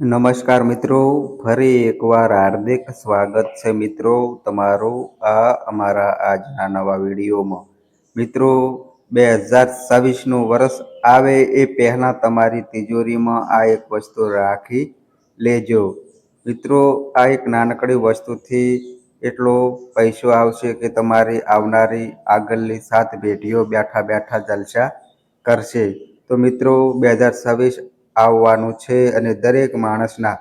નમસ્કાર મિત્રો, ફરી એકવાર હાર્દિક સ્વાગત છે મિત્રો તમારું આ અમારા આજના નવા વિડીયોમાં. મિત્રો, બે હજાર છવ્વીસનું વર્ષ આવે એ પહેલાં તમારી તિજોરીમાં આ એક વસ્તુ રાખી લેજો. મિત્રો, આ એક નાનકડી વસ્તુથી એટલો પૈસો આવશે કે તમારી આવનારી આગળની સાત પેઢીઓ બેઠા બેઠા જલસા કરશે. તો મિત્રો, બે હજાર છવ્વીસ આવવાનું છે અને દરેક માણસના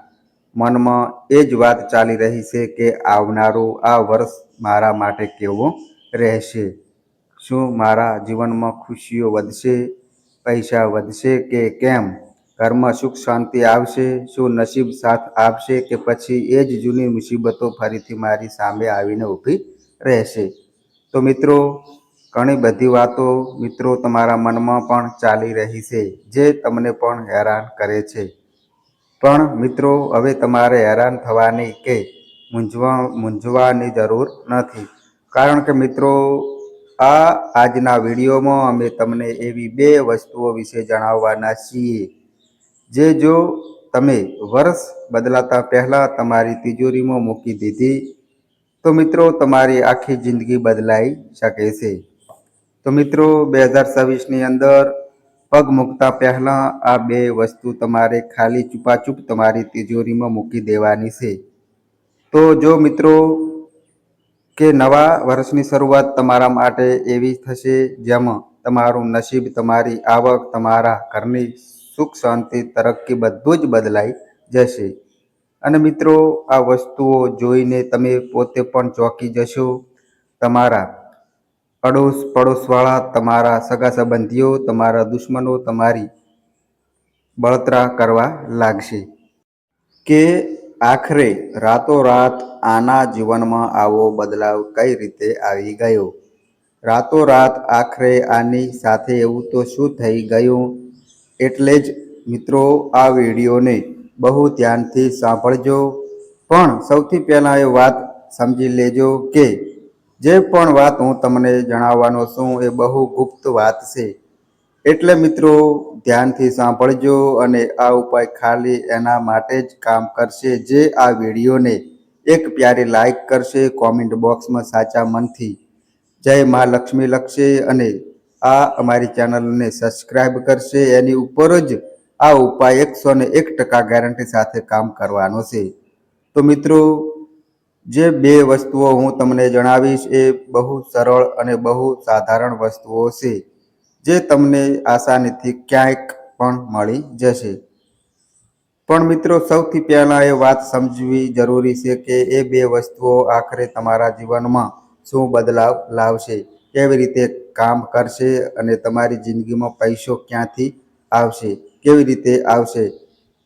મનમાં એ જ વાત ચાલી રહી છે કે આવનારું આ વર્ષ મારા માટે કેવો રહેશે? શું મારા જીવનમાં ખુશીઓ વધશે, પૈસા વધશે કે કેમ? ઘરમાં સુખ શાંતિ આવશે, શું નસીબ સાથ આપશે કે પછી એ જ જૂની મુસીબતો ફરીથી મારી સામે આવીને ઊભી રહેશે? તો મિત્રો ઘણી બધી વાતો મિત્રો તમારા મનમાં પણ ચાલી રહી છે, જે તમને પણ હેરાન કરે છે. પણ મિત્રો, હવે તમારે હેરાન થવાની કે મૂંઝવા, મૂંઝવાની જરૂર નથી. કારણ કે મિત્રો, આ આજના વિડીયોમાં અમે તમને એવી બે વસ્તુઓ વિશે જણાવવાના છીએ. જે જો તમે વર્ષ બદલાતા પહેલાં તમારી તિજોરીમાં મૂકી દીધી, તો મિત્રો, તમારી આખી જિંદગી બદલાઈ શકે છે. તો મિત્રો, બે હજાર છવ્વીસની અંદર પગ મૂકતા પહેલાં આ બે વસ્તુ તમારે ખાલી ચૂપાચૂપ તમારી તિજોરીમાં મૂકી દેવાની છે. તો જો મિત્રો, કે નવા વર્ષની શરૂઆત તમારા માટે એવી થશે, જેમાં તમારું નસીબ, તમારી આવક, તમારા ઘરની સુખ, શાંતિ, તરક્કી બધું જ બદલાઈ જશે. અને મિત્રો, આ વસ્તુઓ જોઈને તમે પોતે પણ ચોંકી જશો. તમારા અડોશ પડોશવાળા, તમારા સગા સંબંધીઓ, તમારા દુશ્મનો તમારી બળતરા કરવા લાગશે. કે આખરે રાતોરાત આના જીવનમાં આવો બદલાવ કઈ રીતે આવી ગયો? રાતોરાત આખરે આની સાથે એવું તો શું થઈ ગયું? એટલે જ મિત્રો, આ વિડીયોને બહુ ધ્યાનથી સાંભળજો. પણ સૌથી પહેલાં એ વાત સમજી લેજો કે જે પણ વાત હું તમને જણાવવાનો છું એ બહુ ગુપ્ત વાત છે. એટલે મિત્રો, ધ્યાનથી સાંભળજો અને આ ઉપાય ખાલી એના માટે જ કામ કરશે જે આ વિડીયોને એક પ્યારી લાઈક કરશે કોમેન્ટ બોક્સમાં સાચા મનથી. જય મા લક્ષ્મી લખશે અને આ અમારી ચેનલને સબસ્ક્રાઈબ કરશે. એની ઉપર જ આ ઉપાય એકસો ને એક ટકા ગેરંટી સાથે કામ કરવાનો છે. તો મિત્રો જે બે વસ્તુઓ હું તમને જણાવીશ એ બહુ સરળ અને બહુ સાધારણ વસ્તુઓ છે, જે તમને આસાનીથી ક્યાંક પણ મળી જશે. પણ મિત્રો, સૌથી પહેલાં એ વાત સમજવી જરૂરી છે કે એ બે વસ્તુઓ આખરે તમારા જીવનમાં શું બદલાવ લાવશે, કેવી રીતે કામ કરશે અને તમારી જિંદગીમાં પૈસો ક્યાંથી આવશે, કેવી રીતે આવશે.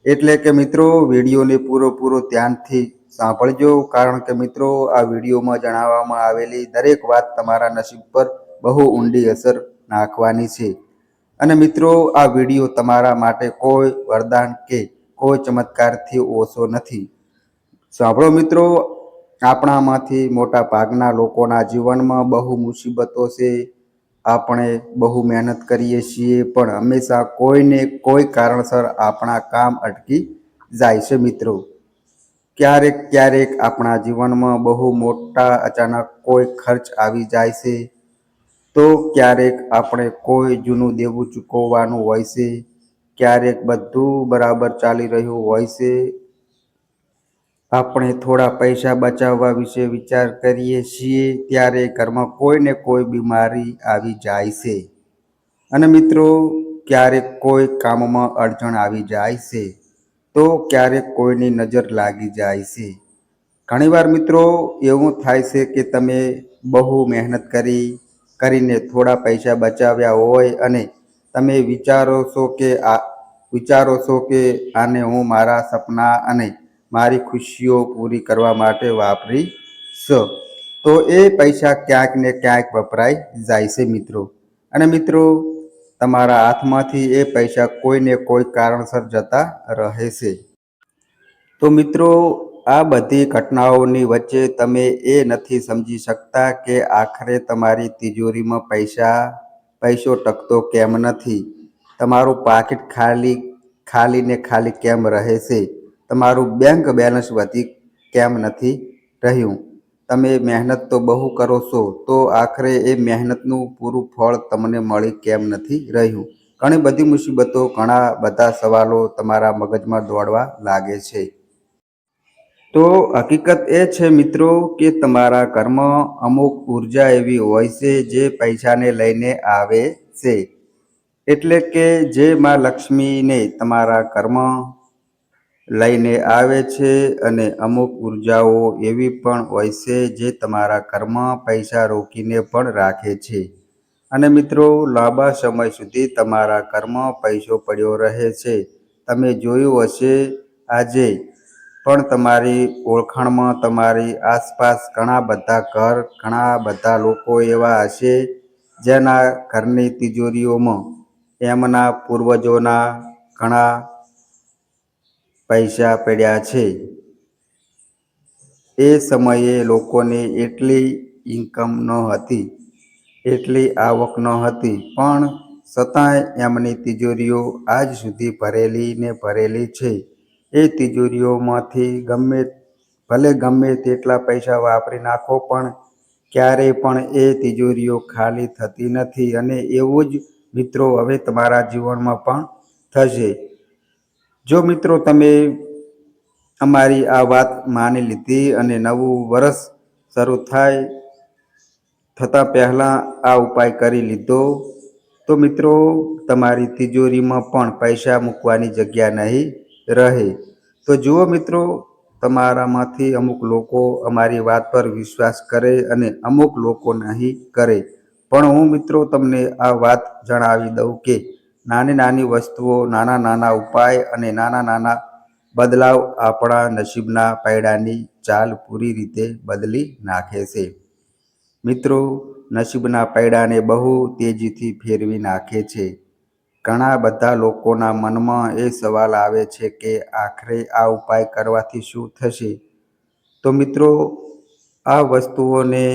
એટલે કે મિત્રો, વિડીયોને પૂરો પૂરો ધ્યાનથી સાંભળજો, કારણ કે મિત્રો, આ વિડીયોમાં જણાવવામાં આવેલી દરેક વાત તમારા નસીબ પર બહુ ઊંડી અસર નાખવાની છે. અને મિત્રો, આ વીડિયો તમારા માટે કોઈ વરદાન કે કોઈ ચમત્કારથી ઓછો નથી. સાંભળો મિત્રો, આપણામાંથી મોટા ભાગના લોકોના જીવનમાં બહુ મુસીબતો છે. આપણે બહુ મહેનત કરીએ છીએ, પણ હંમેશા કોઈને કોઈ કારણસર આપણા કામ અટકી જાય છે મિત્રો. ક્યારેક ક્યારેક આપણા જીવનમાં બહુ મોટા અચાનક કોઈ ખર્ચ આવી જાય છે, તો ક્યારેક આપણે કોઈ જૂનું દેવું ચૂકવવાનું હોય છે, ક્યારેક બધું બરાબર ચાલી રહ્યું હોય છે. આપણે થોડા પૈસા બચાવવા વિશે વિચાર કરીએ છીએ ત્યારે ઘરમાં કોઈને કોઈ બીમારી આવી જાય છે. અને મિત્રો, ક્યારેક કોઈ કામમાં અડચણ આવી જાય છે. તો ક્યારેક કોઈની નજર લાગી જાય છે. ઘણીવાર મિત્રો, એવું થાય છે કે તમે બહુ મહેનત કરી, કરીને થોડા પૈસા બચાવ્યા હોય અને તમે વિચારો છો કે આ, વિચારો છો કે આને હું મારા સપના અને મારી ખુશીઓ પૂરી કરવા માટે વાપરીશ તો એ પૈસા ક્યાંક ને ક્યાંક વપરાઈ જાય છે મિત્રો. અને મિત્રો તમારા હાથમાંથી એ પૈસા કોઈને કોઈ કારણસર જતા રહે છે તો મિત્રો, આ બધી ઘટનાઓની વચ્ચે તમે એ નથી સમજી શકતા કે આખરે તમારી તિજોરીમાં પૈસા, પૈસો ટકતો કેમ નથી? તમારું પાકીટ ખાલી ખાલી ને ખાલી કેમ રહે છે તમારું બેંક બેલેન્સ વધી કેમ નથી રહ્યું? તમે મહેનત તો બહુ કરો છો, તો આખરે એ મહેનતનું પૂરું ફળ તમને મળી કેમ નથી રહ્યું? ઘણી બધી મુસીબતો, ઘણા બધા સવાલો તમારા મગજમાં દોડવા લાગે છે. તો હકીકત એ છે મિત્રો કે તમારા કર્મ અમુક ઊર્જા એવી હોય છે જે પૈસાને લઈને આવે છે. એટલે કે જે માં લક્ષ્મીને તમારા ઘરમાં લઈને આવે છે અને અમુક ઉર્જાઓ એવી પણ હોય છે જે તમારા ઘરમાં પૈસા રોકીને પણ રાખે છે. અને મિત્રો, લાંબા સમય સુધી તમારા ઘરમાં પૈસો પડ્યો રહે છે. તમે જોયું હશે, આજે પણ તમારી ઓળખાણમાં તમારી આસપાસ ઘણા બધા ઘર, ઘણા બધા લોકો એવા હશે, જેના ઘરની તિજોરીઓમાં એમના પૂર્વજોના ઘણા પૈસા પડ્યા છે. એ સમયે લોકોને એટલી ઇન્કમ ન હતી, એટલી આવક ન હતી, પણ છતાંય એમની તિજોરીઓ આજ સુધી ભરેલી ને ભરેલી છે. એ તિજોરીઓમાંથી ગમે, ભલે ગમે તેટલા પૈસા વાપરી નાખો, પણ ક્યારેય પણ એ તિજોરીઓ ખાલી થતી નથી. અને એવું જ મિત્રો હવે તમારા જીવનમાં પણ થશે. જો મિત્રો તમે અમારી આ વાત માની લીધી અને નવું વર્ષ શરૂ થાય થતાં પહેલાં આ ઉપાય કરી લીધો, તો મિત્રો તમારી તિજોરીમાં પણ પૈસા મૂકવાની જગ્યા નહીં રહે. તો જુઓ મિત્રો, તમારામાંથી અમુક લોકો અમારી વાત પર વિશ્વાસ કરે અને અમુક લોકો નહીં કરે. પણ હું મિત્રો તમને આ વાત જણાવી દઉં કે નાની નાની વસ્તુઓ, નાના નાના ઉપાય અને નાના નાના બદલાવ આપણા નસીબના પૈડાની ચાલ પૂરી રીતે બદલી નાખે છે. મિત્રો, નસીબના પૈડાને બહુ તેજીથી ફેરવી નાખે છે. ઘણા બધા લોકોના મનમાં એ સવાલ આવે છે કે આખરે આ ઉપાય કરવાથી શું થશે? તો મિત્રો, આ વસ્તુઓને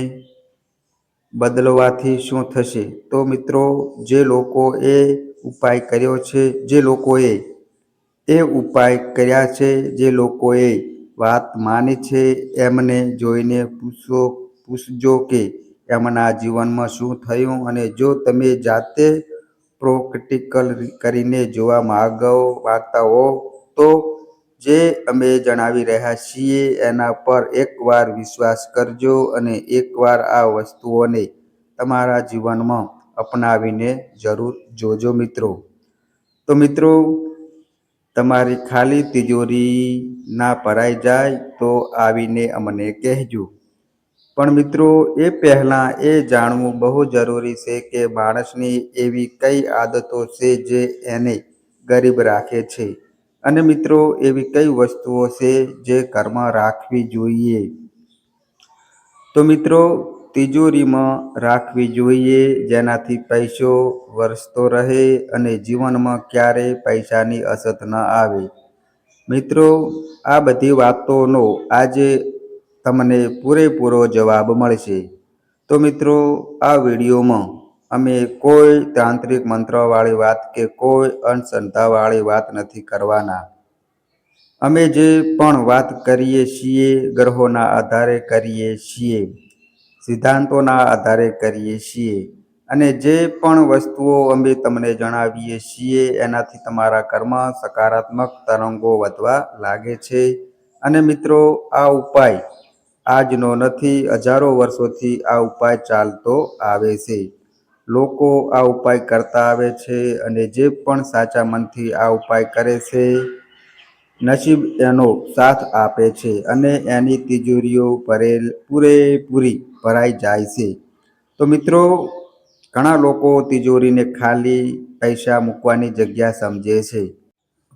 બદલવાથી શું થશે? તો મિત્રો, જે લોકોએ ઉપાય કર્યો છે, જે લોકોએ એ ઉપાય કર્યા છે, જે લોકોએ વાત માની છે, એમને જોઈને પૂછો, પૂછજો કે એમના જીવનમાં શું થયું અને જો તમે જાતે પ્રોક્ટિકલ કરીને જોવા માગો માગતા હો તો જે અમે જણાવી રહ્યા છીએ, એના પર એકવાર વિશ્વાસ કરજો અને એકવાર આ વસ્તુઓને તમારા જીવનમાં અપનાવીને જરૂર જોજો મિત્રો. તો મિત્રો, તમારી ખાલી તિજોરી ના ભરાઈ જાય તો આવીને અમને કહેજો. પણ મિત્રો, એ પહેલાં એ જાણવું બહુ જરૂરી છે કે માણસની એવી કઈ આદતો છે જે એને ગરીબ રાખે છે? અને મિત્રો, એવી કઈ વસ્તુઓ છે જે ઘરમાં રાખવી જોઈએ? તો મિત્રો, તિજોરીમાં રાખવી જોઈએ, જેનાથી પૈસો વરસતો રહે અને જીવનમાં ક્યારેય પૈસાની અછત ન આવે. મિત્રો, આ બધી વાતોનો આજે તમને પૂરેપૂરો જવાબ મળશે. તો મિત્રો, આ વિડીયોમાં અમે કોઈ તાંત્રિક મંત્રવાળી વાત કે કોઈ અંધશ્રદ્ધાવાળી વાત નથી કરવાના. અમે જે પણ વાત કરીએ છીએ, ગ્રહોના આધારે કરીએ છીએ, સિદ્ધાંતોના આધારે કરીએ છીએ, અને જે પણ વસ્તુઓ અમે તમને જણાવીએ છીએ, એનાથી તમારા કર્મ સકારાત્મક તરંગો વધવા લાગે છે. અને મિત્રો, આ ઉપાય આજનો નથી, હજારો વર્ષોથી આ ઉપાય ચાલતો આવે છે. લોકો આ ઉપાય કરતા આવે છે અને જે પણ સાચા મનથી આ ઉપાય કરે છે, નસીબ એનો સાથ આપે છે અને એની તિજોરીઓ ભરેલ પૂરેપૂરી ભરાઈ જાય છે. તો મિત્રો, ઘણા લોકો તિજોરીને ખાલી પૈસા મૂકવાની જગ્યા સમજે છે.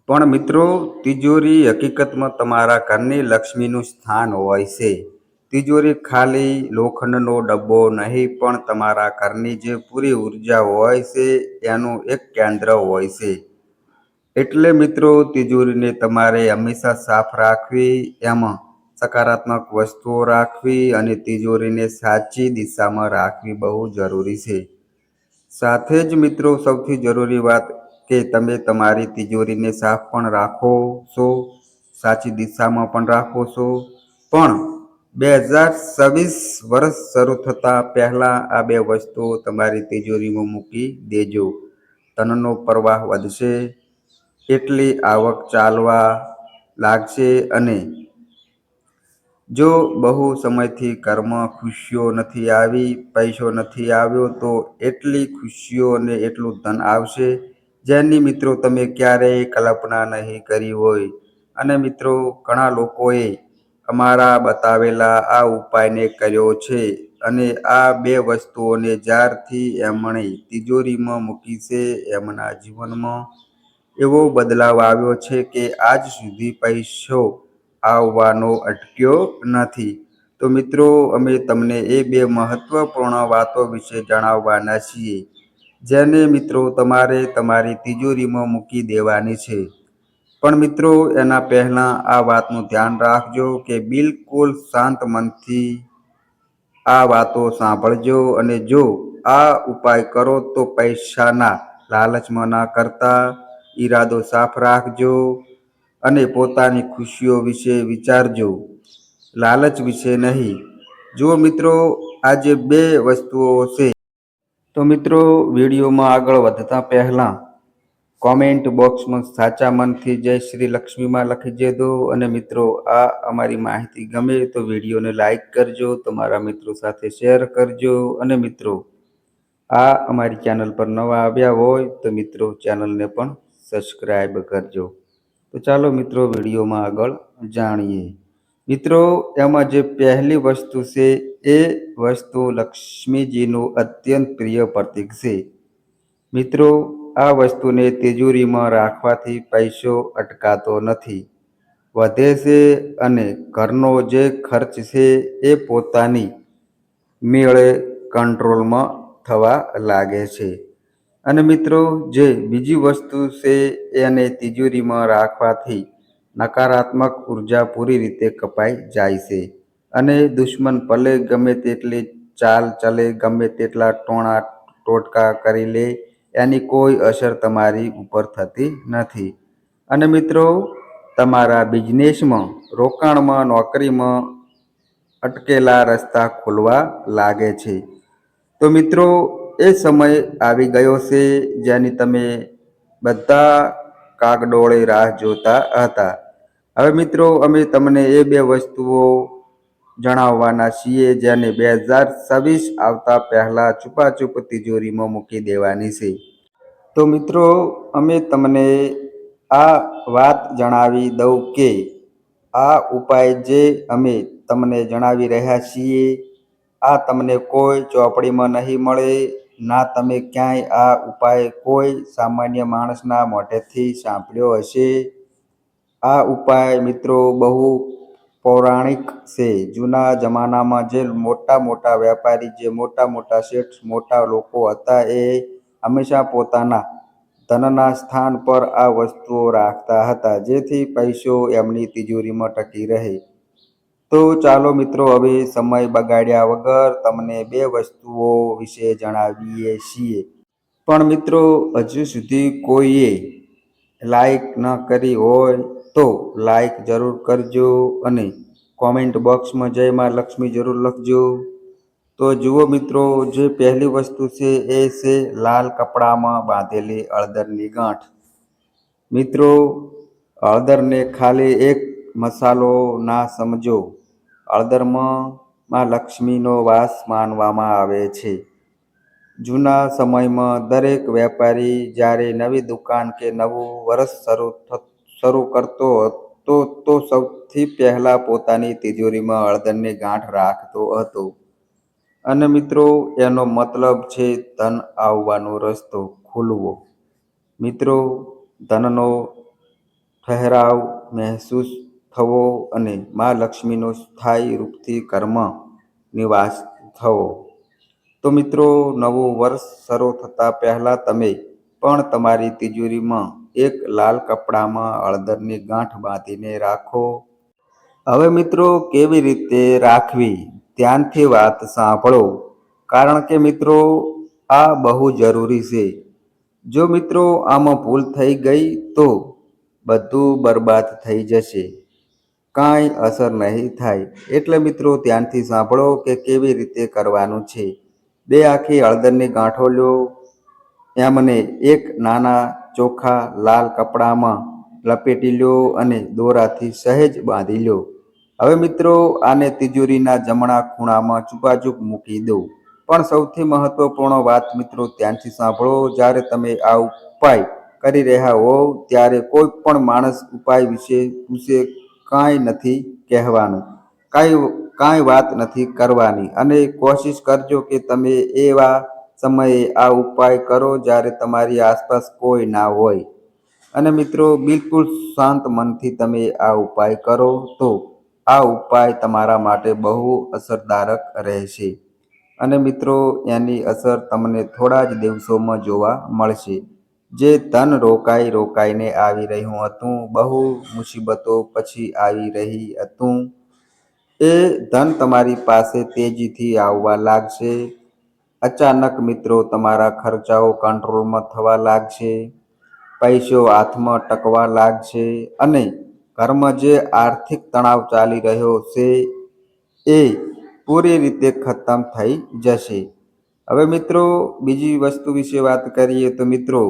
પણ મિત્રો, તિજોરી હકીકતમાં તમારા ઘરની લક્ષ્મીનું સ્થાન હોય છે. તિજોરી ખાલી, લોખંડનો ડબ્બો નહીં, પણ તમારા ઘરની જે પૂરી ઊર્જા હોય છે એનું એક કેન્દ્ર હોય છે. એટલે મિત્રો, તિજોરીને તમારે હંમેશા સાફ રાખવી, એમાં સકારાત્મક વસ્તુઓ રાખવી અને તિજોરીને સાચી દિશામાં રાખવી બહુ જરૂરી છે. સાથે જ મિત્રો, સૌથી જરૂરી વાત કે તમે તમારી તિજોરીને સાફ પણ રાખો છો, સાચી દિશામાં પણ રાખો છો, પણ બે હજાર છવ્વીસ વર્ષ શરૂ થતાં પહેલાં આ બે વસ્તુઓ તમારી તિજોરીમાં મૂકી દેજો. ધનનો પ્રવાહ વધશે, એટલી આવક ચાલવા લાગશે અને જો બહુ સમયથી કર્મ ખુશીઓ નથી આવી, પૈસો નથી આવ્યો, તો એટલી ખુશીઓ અને એટલું ધન આવશે. જેની મિત્રો તમે ક્યારેય કલ્પના નહીં કરી હોય. અને મિત્રો, ઘણા લોકોએ અમારા બતાવેલા આ ઉપાયને કર્યો છે અને આ બે વસ્તુઓને જ્યારથી એમણે તિજોરીમાં મૂકી છે એમના જીવનમાં, એવો બદલાવ આવ્યો છે કે આજ સુધી પૈસો આવવાનો અટક્યો નથી. તો મિત્રો, અમે તમને એ બે મહત્વપૂર્ણ વાતો વિશે જણાવવાના છીએ. જેને મિત્રો તમારે તમારી તિજોરીમાં મૂકી દેવાની છે. પણ મિત્રો, એના પહેલાં આ વાતનું ધ્યાન રાખજો કે બિલકુલ શાંત મનથી આ વાતો સાંભળજો અને જો આ ઉપાય કરો તો પૈસાના લાલચમાં ના કરતા, ઈરાદો સાફ રાખજો અને પોતાની ખુશીઓ વિશે વિચારજો. લાલચ વિશે નહીં. જો મિત્રો, આજે બે વસ્તુઓ છે. તો મિત્રો, વિડીયોમાં આગળ વધતા પહેલાં કોમેન્ટ બોક્સમાં સાચા મનથી જય શ્રી લક્ષ્મીમાં લખી દેજો અને મિત્રો, આ અમારી માહિતી ગમે તો વિડીયોને લાઈક કરજો, તમારા મિત્રો સાથે શેર કરજો. અને મિત્રો, આ અમારી ચેનલ પર નવા આવ્યા હોય તો મિત્રો, ચેનલને પણ સબસ્ક્રાઈબ કરજો. તો ચાલો મિત્રો, વિડીયોમાં આગળ જાણીએ. મિત્રો, એમાં જે પહેલી વસ્તુ છે, એ વસ્તુ લક્ષ્મીજીનું અત્યંત પ્રિય પ્રતીક છે. મિત્રો આ વસ્તુને તિજોરીમાં રાખવાથી પૈસો અટકાતો નથી. વધે છે અને ઘરનો જે ખર્ચ છે એ પોતાની મેળે કંટ્રોલમાં થવા લાગે છે. અને મિત્રો, જે બીજી વસ્તુ છે એને તિજોરીમાં રાખવાથી નકારાત્મક ઊર્જા પૂરી રીતે કપાઈ જાય છે. અને દુશ્મન ભલે ગમે તેટલી ચાલ ચાલે, ગમે તેટલા ટોણા ટોટકા કરી લે એની કોઈ અસર તમારી ઉપર થતી નથી. અને મિત્રો, તમારા બિઝનેસમાં, રોકાણમાં, નોકરીમાં અટકેલા રસ્તા ખોલવા લાગે છે. તો મિત્રો, એ સમય આવી ગયો છે જેની તમે બધા કાગડોળે રાહ જોતા હતા. હવે મિત્રો, અમે તમને એ બે વસ્તુઓ જણાવવાના છીએ, જેને બે હજાર છવ્વીસ આવતા પહેલાં છુપાછુપ તિજોરીમાં મૂકી દેવાની છે. તો મિત્રો, અમે તમને આ વાત જણાવી દઉં કે આ ઉપાય જે અમે તમને જણાવી રહ્યા છીએ, આ તમને કોઈ ચોપડીમાં નહીં મળે, ના તમે ક્યાંય આ ઉપાય કોઈ સામાન્ય માણસના મોઢેથી સાંભળ્યો હશે. આ ઉપાય મિત્રો બહુ પૌરાણિક છે. જૂના જમાનામાં જે મોટા મોટા વેપારી, જે મોટા મોટા શેઠ, મોટા લોકો હતા, એ હંમેશા પોતાના ધનના સ્થાન પર આ વસ્તુઓ રાખતા હતા, જેથી પૈસો એમની તિજોરીમાં ટકી રહે. તો ચાલો મિત્રો, હવે સમય બગાડ્યા વગર તમને બે વસ્તુઓ વિશે જણાવીએ છીએ. પણ મિત્રો, હજુ સુધી કોઈએ લાઈક ન કરી હોય તો લાઈક જરૂર કરજો અને કોમેન્ટ બોક્સમાં જય મા લક્ષ્મી જરૂર લખજો. તો જુઓ મિત્રો, જે પહેલી વસ્તુ છે એ છે લાલ કપડામાં બાંધેલી હળદરની ગાંઠ. મિત્રો, હળદરને ખાલી એક મસાલો ના સમજો. હળદરમાં માં લક્ષ્મીનો વાસ માનવામાં આવે છે. જૂના સમયમાં દરેક વેપારી જ્યારે નવી દુકાન કે નવું વર્ષ શરૂ શરૂ કરતો હતો તો સૌથી પહેલાં પોતાની તિજોરીમાં હળદરની ગાંઠ રાખતો હતો. અને મિત્રો, એનો મતલબ છે ધન આવવાનો રસ્તો ખુલવો. મિત્રો, ધનનો ઠહેરાવ મહેસૂસ થવો અને મા લક્ષ્મીનો સ્થાયી રૂપથી કર્મ નિવાસ થવો. તો મિત્રો, નવું વર્ષ શરૂ થતાં પહેલાં તમે પણ તમારી તિજોરીમાં એક લાલ કપડામાં હળદરની ગાંઠ બાંધીને રાખો. હવે મિત્રો, કેવી રીતે રાખવી? ધ્યાનથી વાત સાંભળો. કારણ કે મિત્રો, આ બહુ જરૂરી છે. જો મિત્રો આમાં ભૂલ થઈ ગઈ, તો બધું બરબાદ થઈ જશે. કાંઈ અસર નહીં થાય. એટલે મિત્રો, ધ્યાનથી સાંભળો કે કેવી રીતે કરવાનું છે. બે આખી હળદરની ગાંઠો લો. એમને એક નાના ચોખ્ખા લાલ કપડામાં લપેટી લો અને દોરાથી સહેજ બાંધી લો. હવે મિત્રો, આને તિજોરીના જમણા ખૂણામાં ચૂપાચૂપ મૂકી દો પણ સૌથી મહત્વપૂર્ણ વાત મિત્રો ધ્યાનથી સાંભળો, જ્યારે તમે આ ઉપાય કરી રહ્યા હોવ, ત્યારે કોઈ પણ માણસ ઉપાય વિશે પૂછે કાંઈ નથી કહેવાનું. કાંઈ કાંઈ વાત નથી કરવાની. અને કોશિશ કરજો કે તમે એવા સમયે આ ઉપાય કરો જ્યારે તમારી આસપાસ કોઈ ના હોય. અને મિત્રો, બિલકુલ શાંત મનથી તમે આ ઉપાય કરો તો આ ઉપાય તમારા માટે બહુ અસરદારક રહેશે. અને મિત્રો, એની અસર તમને થોડા જ દિવસોમાં જોવા મળશે. જે ધન રોકાઈ રોકાઈને આવી રહ્યું હતું, બહુ મુસીબતો પછી આવી રહી હતું. એ ધન તમારી પાસે તેજીથી આવવા લાગશે. અચાનક મિત્રો, તમારા ખર્ચાઓ કંટ્રોલમાં થવા લાગશે, પૈસો હાથમાં ટકવા લાગશે અને ઘરમાં જે આર્થિક તણાવ ચાલી રહ્યો છે એ પૂરી રીતે ખતમ થઈ જશે. હવે મિત્રો, બીજી વસ્તુ વિશે વાત કરીએ તો મિત્રો,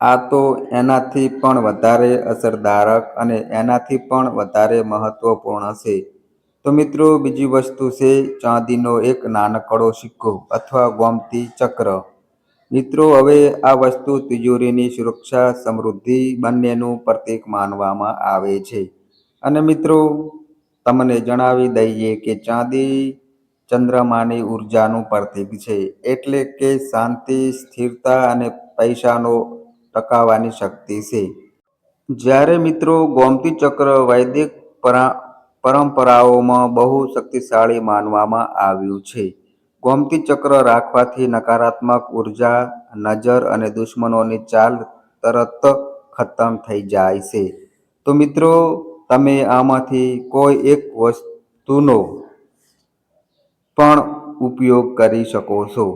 આ તો એનાથી પણ વધારે અસરદારક અને એનાથી પણ વધારે મહત્ત્વપૂર્ણ છે. તો મિત્રો, બીજી વસ્તુ છે, ચાંદીનો એક નાનકડો સિક્કો અથવા ગોમતી ચક્ર. મિત્રો, હવે આ વસ્તુ તિજોરીની સુરક્ષા સમૃદ્ધિ બંનેનું પ્રતીક માનવામાં આવે છે. અને મિત્રો, તમને જણાવી દઈએ કે ચાંદી ચંદ્રમાની ઉર્જાનું પ્રતીક છે, એટલે કે શાંતિ, સ્થિરતા અને પૈસાનો ટકાવવાની શક્તિ છે. જ્યારે મિત્રો, ગોમતી ચક્ર વૈદિક પરંપરાઓમાં બહુ શક્તિશાળી માનવામાં આવ્યું છે. ગોમતી ચક્ર રાખવાથી નકારાત્મક ઊર્જા, નજર અને દુશ્મનોની ચાલ તરત ખતમ થઈ જાય છે. તો મિત્રો, તમે આમાંથી કોઈ એક વસ્તુનો પણ ઉપયોગ કરી શકો છો.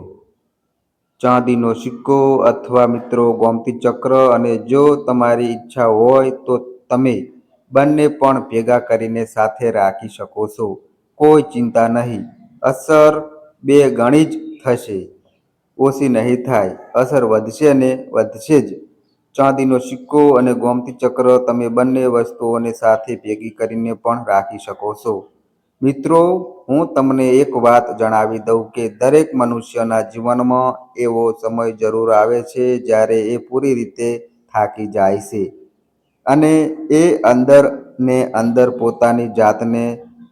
ચાંદીનો સિક્કો અથવા મિત્રો ગોમતી ચક્ર અને જો તમારી ઈચ્છા હોય તો તમે બંને પણ ભેગા કરીને સાથે રાખી શકો છો. કોઈ ચિંતા નહીં. અસર બે ગણી જ થશે. ઓછી નહીં થાય. અસર વધશે ને વધશે જ. ચાંદીનો સિક્કો અને ગોમતી ચક્ર તમે બંને વસ્તુઓને સાથે ભેગી કરીને પણ રાખી શકો છો. મિત્રો, હું તમને એક વાત જણાવી દઉં કે દરેક મનુષ્યના જીવનમાં એવો સમય જરૂર આવે છે જ્યારે એ પૂરી રીતે થાકી જાય છે. અને એ અંદર ને અંદર પોતાની જાતને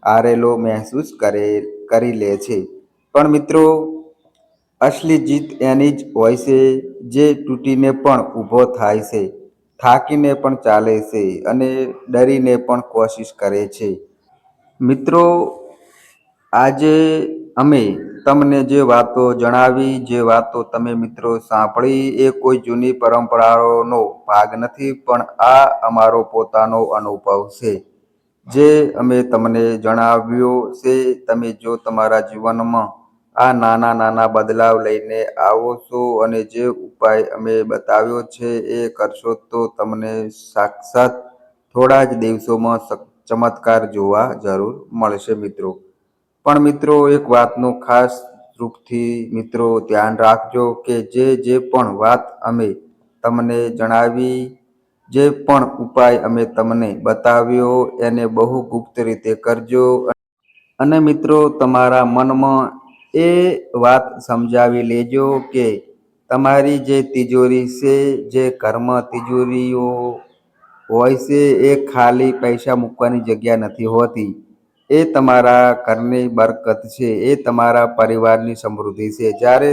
હારેલો મહેસૂસ કરે, કરી લે છે. પણ મિત્રો અસલી જીત એની જ હોય છે, જે તૂટીને પણ ઊભો થાય છે, થાકીને પણ ચાલે છે અને ડરીને પણ કોશિશ કરે છે. મિત્રો, આજે અમે તમને જે વાતો જણાવી, જે વાતો તમે મિત્રો સાંભળી, એ કોઈ જૂની પરંપરાઓનો ભાગ નથી, પણ આ અમારો પોતાનો અનુભવ છે. જે અમે તમને જણાવ્યો છે, તમે જો તમારા જીવનમાં આ નાના નાના બદલાવ લઈને આવો છો અને જે ઉપાય અમે બતાવ્યો છે, એ કરશો તો તમને સાક્ષાત થોડા જ દિવસોમાં ચમત્કાર જોવા જરૂર મળશે મિત્રો. પણ મિત્રો, એક વાતનું ખાસ રૂપથી મિત્રો ધ્યાન રાખજો કે જે જે પણ વાત અમે તમને જણાવી, જે પણ ઉપાય અમે તમને બતાવ્યો, એને બહુ ગુપ્ત રીતે કરજો. અને મિત્રો, તમારા મનમાં એ વાત સમજાવી લેજો કે તમારી જે તિજોરી છે, જે કર્મ તિજોરીઓ હોય છે, એ ખાલી પૈસા મૂકવાની જગ્યા નથી હોતી. એ તમારા ઘરની બરકત છે, એ તમારા પરિવારની સમૃદ્ધિ છે. જ્યારે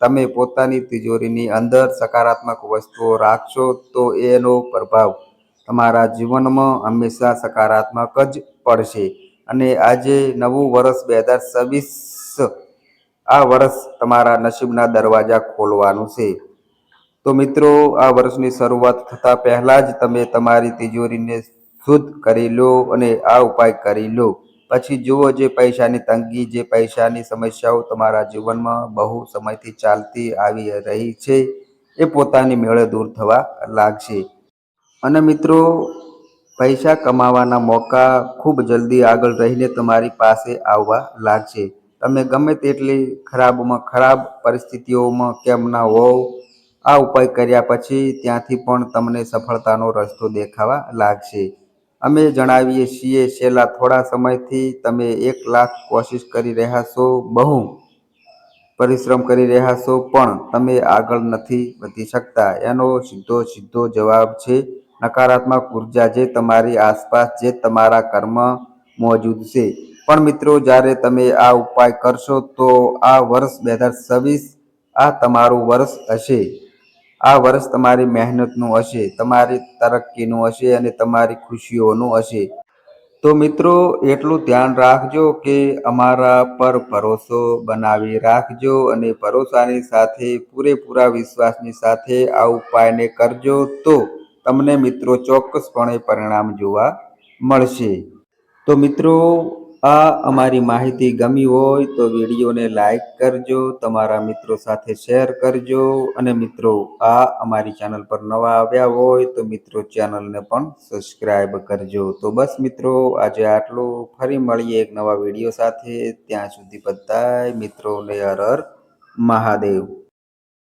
તમે પોતાની તિજોરીની અંદર સકારાત્મક વસ્તુઓ રાખશો, તો એનો પ્રભાવ તમારા જીવનમાં હંમેશા સકારાત્મક જ પડશે. અને આજે નવું વર્ષ બે હજાર છવ્વીસ, આ વર્ષ તમારા નસીબના દરવાજા ખોલવાનું છે. તો મિત્રો, આ વર્ષની શરૂઆત થતાં પહેલાં જ તમે તમારી તિજોરીને શુદ્ધ કરી લો અને આ ઉપાય કરી લો. પછી જુઓ જે પૈસાની તંગી, જે પૈસાની સમસ્યાઓ તમારા જીવનમાં બહુ સમયથી ચાલતી આવી રહી છે, એ પોતાની મેળે દૂર થવા લાગશે. અને મિત્રો, પૈસા કમાવાના મોકા ખૂબ જલ્દી આગળ રહીને તમારી પાસે આવવા લાગશે. તમે ગમે તેટલી ખરાબમાં ખરાબ પરિસ્થિતિઓમાં કેમ ના હોવ, આ ઉપાય કર્યા પછી ત્યાંથી પણ તમને સફળતાનો રસ્તો દેખાવા લાગશે. અમે જણાવીએ છીએ, છેલ્લા થોડા સમયથી તમે એક લાખ કોશિશ કરી રહ્યા છો, બહુ પરિશ્રમ કરી રહ્યા છો, પણ તમે આગળ નથી વધી શકતા. એનો સીધો સીધો જવાબ છે, નકારાત્મક ઊર્જા જે તમારી આસપાસ, જે તમારા કર્મ મોજૂદ છે. પણ મિત્રો, જ્યારે તમે આ ઉપાય કરશો, તો આ વર્ષ બે હજાર છવ્વીસ આ તમારું વર્ષ હશે. આ વર્ષ તમારી મહેનતનું હશે, તમારી તરક્કીનું હશે અને તમારી ખુશીઓનું હશે. તો મિત્રો, એટલું ધ્યાન રાખજો કે અમારા પર ભરોસો બનાવી રાખજો અને ભરોસાની સાથે, પૂરેપૂરા વિશ્વાસની સાથે આ ઉપાયને કરજો તો તમને મિત્રો ચોક્કસપણે પરિણામ જોવા મળશે. તો મિત્રો આ અમારી માહિતી ગમી હોય તો વિડીયોને લાઈક કરજો, તમારા મિત્રો સાથે શેર કરજો અને મિત્રો, આ અમારી ચેનલ પર નવા આવ્યા હોય તો મિત્રો ચેનલને પણ સબસ્ક્રાઈબ કરજો. તો બસ મિત્રો, આજે આટલું. ફરી મળીએ એક નવા વીડિયો સાથે. ત્યાં સુધી બધાય મિત્રોને હર હર મહાદેવ.